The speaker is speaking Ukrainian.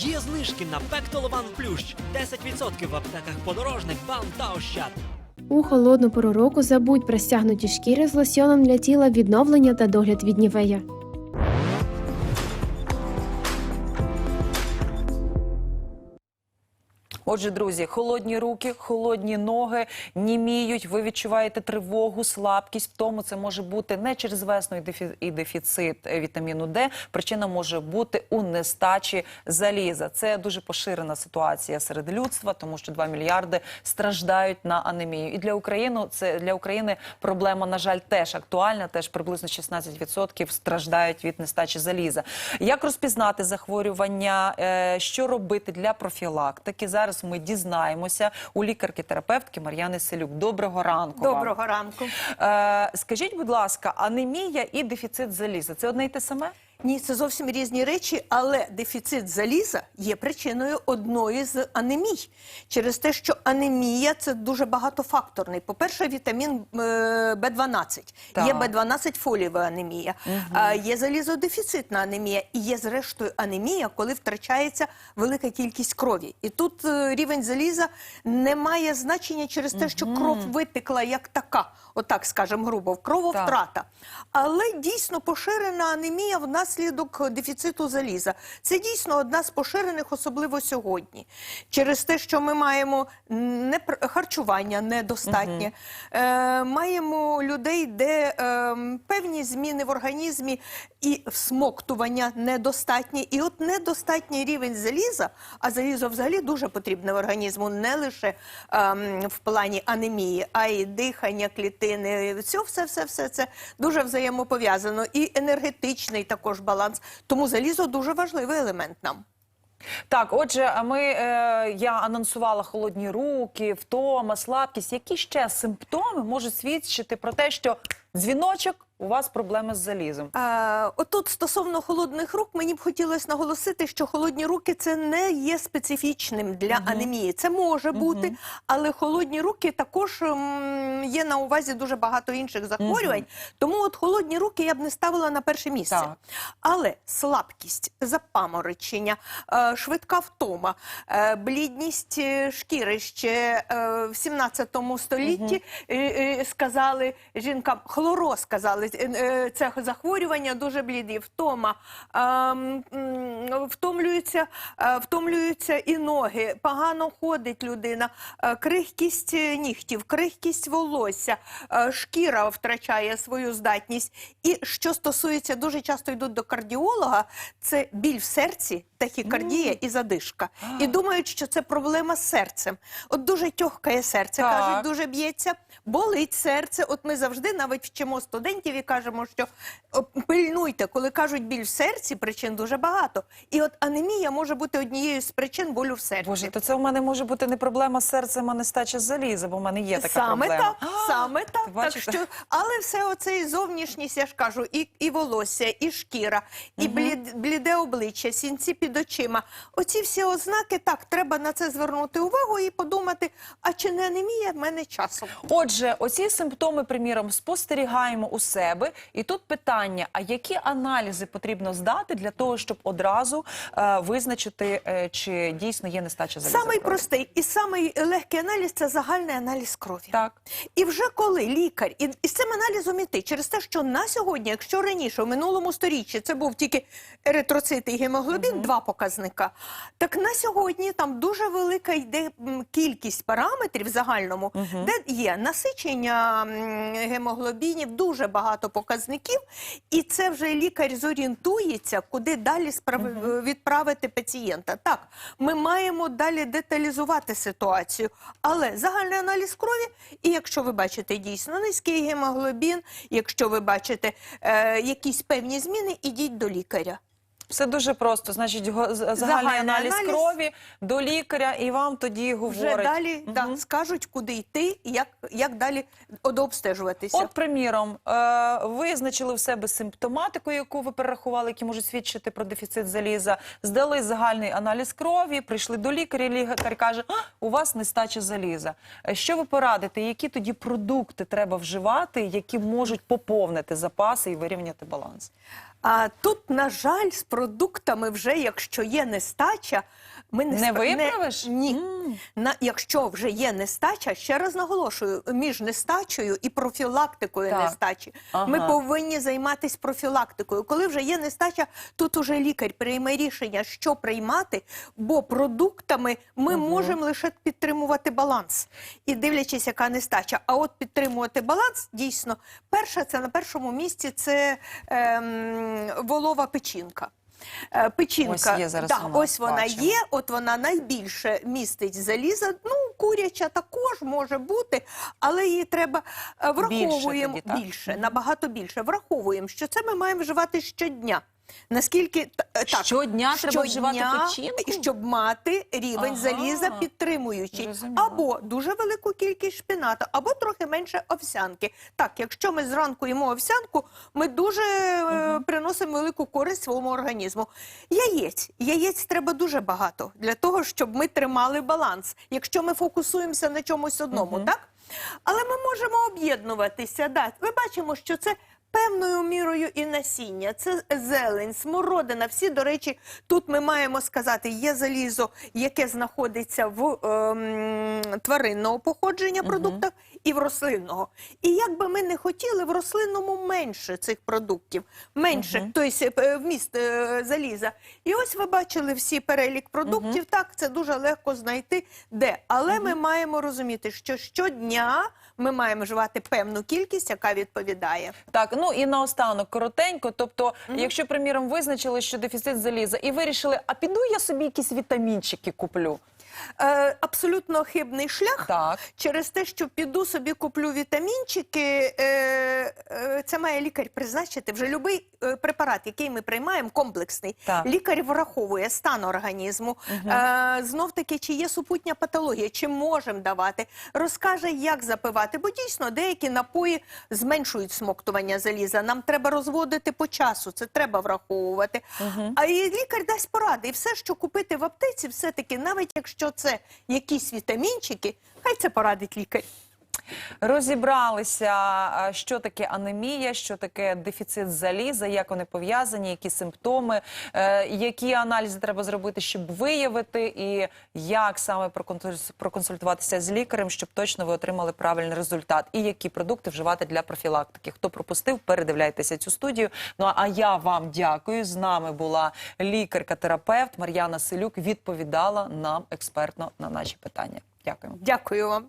Є знижки на Пектолован Плющ. 10% в аптеках подорожник, бам та ощад. У холодну пору року забудь про стягнуті шкіри з лосьоном для тіла відновлення та догляд від нівея. Отже, друзі, холодні руки, холодні ноги німіють. Ви відчуваєте тривогу, слабкість. Тому це може бути не через весну і дефіцит е, вітаміну Д. Причина може бути у нестачі заліза. Це дуже поширена ситуація серед людства, тому що 2 мільярди страждають на анемію. І для України це для України проблема, на жаль, теж актуальна. Теж приблизно 16% страждають від нестачі заліза. Як розпізнати захворювання? е, Що робити для профілактики? Зараз ми дізнаємося у лікарки-терапевтки Мар'яни Селюк. Доброго ранку. вам. Доброго ранку. Е, скажіть, будь ласка, анемія і дефіцит заліза це одне й те саме? Ні, це зовсім різні речі, але дефіцит заліза є причиною одної з анемій. Через те, що анемія це дуже багатофакторний. По-перше, вітамін е, В12. Так. Є В12 фолієва анемія, є залізодефіцитна анемія і є зрештою анемія, коли втрачається велика кількість крові. І тут е, рівень заліза не має значення через те, що кров витекла як така, отак скажемо грубо, крововтрата. Але дійсно поширена анемія внаслідок дефіциту заліза. Це дійсно одна з поширених, особливо сьогодні. Через те, що ми маємо не харчування недостатнє, е, маємо людей, де е, певні зміни в організмі і всмоктування недостатнє. І от недостатній рівень заліза, а залізо взагалі дуже потрібне в організму, не лише ем, в плані анемії, а й дихання клітини. Все, все, все, все це дуже взаємопов'язано. І енергетичний також баланс. Тому залізо дуже важливий елемент нам. Так, отже, ми е, я анонсувала холодні руки, втома, слабкість. Які ще симптоми можуть свідчити про те, що дзвіночок у вас проблеми з залізом? А, отут стосовно холодних рук, мені б хотілося наголосити, що холодні руки це не є специфічним для анемії. Це може бути, але холодні руки також м, є на увазі дуже багато інших захворювань. Тому от холодні руки я б не ставила на перше місце. Так. Але слабкість, запаморочення, е, швидка втома, е, блідність е, шкіри ще в 17 столітті е, сказали жінкам, хлороз сказали, е, е, це захворювання дуже бліді, втома, е, м, м, втомлюються, е, втомлюються і ноги, погано ходить людина, крихкість нігтів, крихкість волосся, шкіра втрачає свою здатність. І що стосується, дуже часто йдуть до кардіолога, це біль в серці, тахікардія і задишка. І думають, що це проблема з серцем. От дуже тьохкає серце, Так. кажуть, дуже б'ється, болить серце. От ми завжди навіть вчимо студентів і кажемо, що пильнуйте, коли кажуть біль в серці, причин дуже багато. І от анемія може бути однією з причин болю в серці. Боже, то це у мене може бути не проблема з серцем, а нестача заліза, бо в мене є така саме проблема. так, саме так. так бачите? що, але все оцей зовнішність, я ж кажу, і, і волосся, і шкіра, і блід, бліде обличчя, сінці під очима. Оці всі ознаки, так, треба на це звернути увагу і подумати, а чи не анемія в мене часом? Отже, оці симптоми, приміром, спостерігаємо у себе. І тут питання: а які аналізи потрібно здати для того, щоб одразу е, визначити, е, чи дійсно є нестача заліза? Самий крові? простий і самий легкий аналіз це загальний аналіз крові. Так. І вже коли лікар і, і з цим аналізом іти, через те, що на сьогодні, якщо раніше, в минулому сторіччі, це був тільки еритроцити і гемоглобін, два показника, так на сьогодні там дуже велика йде кількість параметрів в загальному, де є насичення гемоглобінів, дуже багато показників, і це вже лікар зорієнтується, куди далі справ- відправити пацієнта. Так, ми маємо далі деталізувати ситуацію, але загальний аналіз крові, і якщо ви бачите дійсно низький гемоглобін, якщо ви бачите е, якісь певні зміни, ідіть до лікаря. Все дуже просто. Значить, го- з- загальний, аналіз, аналіз. крові до лікаря, і вам тоді говорить. Вже далі да, скажуть, куди йти, і як, як далі дообстежуватися. От, приміром, е, визначили в себе симптоматику, яку ви перерахували, які можуть свідчити про дефіцит заліза, здали загальний аналіз крові, прийшли до лікаря, і лікар каже, а, у вас нестача заліза. Е, Що ви порадите, які тоді продукти треба вживати, які можуть поповнити запаси і вирівняти баланс? А тут, на жаль, з продуктами вже, якщо є нестача, ми не, Не спра- виправиш? ні. На, якщо вже є нестача, ще раз наголошую, між нестачею і профілактикою Так. нестачі Ага. ми повинні займатися профілактикою. Коли вже є нестача, тут уже лікар прийме рішення, що приймати, бо продуктами ми можемо лише підтримувати баланс. І дивлячись, яка нестача. А от підтримувати баланс, дійсно, перша це на першому місці це ем, волова печінка. Е, Печінка, Ось є зараз да, вона, ось вона бачимо. є, от вона найбільше містить заліза. Ну, куряча також може бути, але її треба враховуємо враховуємо тоді, більше, набагато більше. Враховуємо, що це ми маємо вживати щодня. Наскільки е, так, Щодня треба вживати печінку? щоб мати рівень Ага. заліза підтримуючий, Зрозуміло. або дуже велику кількість шпината, або трохи менше овсянки. Так, якщо ми зранку їмо овсянку, ми дуже е, приносимо велику користь своєму організму. Яєць. Яєць треба дуже багато для того, щоб ми тримали баланс. Якщо ми фокусуємося на чомусь одному, так? Але ми можемо об'єднуватися. Да. Ми бачимо, що це. Певною мірою і насіння, це зелень, смородина. Всі, до речі, тут ми маємо сказати, є залізо, яке знаходиться в ем, тваринного походження продуктах і в рослинного. І як би ми не хотіли, в рослинному менше цих продуктів, менше тобто, е, вміст е, заліза. І ось ви бачили всі перелік продуктів. Так, це дуже легко знайти де. Але ми маємо розуміти, що щодня ми маємо вживати певну кількість, яка відповідає. Так, ну і наостанок коротенько. Тобто, якщо, приміром, визначили, що дефіцит заліза, і вирішили, а піду я собі якісь вітамінчики куплю. Е, абсолютно хибний шлях. Так. Через те, що піду собі куплю вітамінчики, е, е, це має лікар призначити. Вже будь-який препарат, який ми приймаємо, комплексний. Так. Лікар враховує стан організму, е, знов таки, чи є супутня патологія, чи можемо давати, розкаже, як запивати. Бо дійсно деякі напої зменшують смоктування заліза. Нам треба розводити по часу, це треба враховувати. А і лікар дасть поради. І все, що купити в аптеці, все-таки, навіть якщо це якісь вітамінчики, хай це порадить лікар. Розібралися, що таке анемія, що таке дефіцит заліза, як вони пов'язані, які симптоми, е, які аналізи треба зробити, щоб виявити, і як саме проконсуль- проконсультуватися з лікарем, щоб точно ви отримали правильний результат, і які продукти вживати для профілактики. Хто пропустив, передивляйтеся цю студію. Ну а я вам дякую. З нами була лікарка-терапевт Мар'яна Селюк. Відповідала нам експертно на наші питання. Дякуємо. Дякую вам.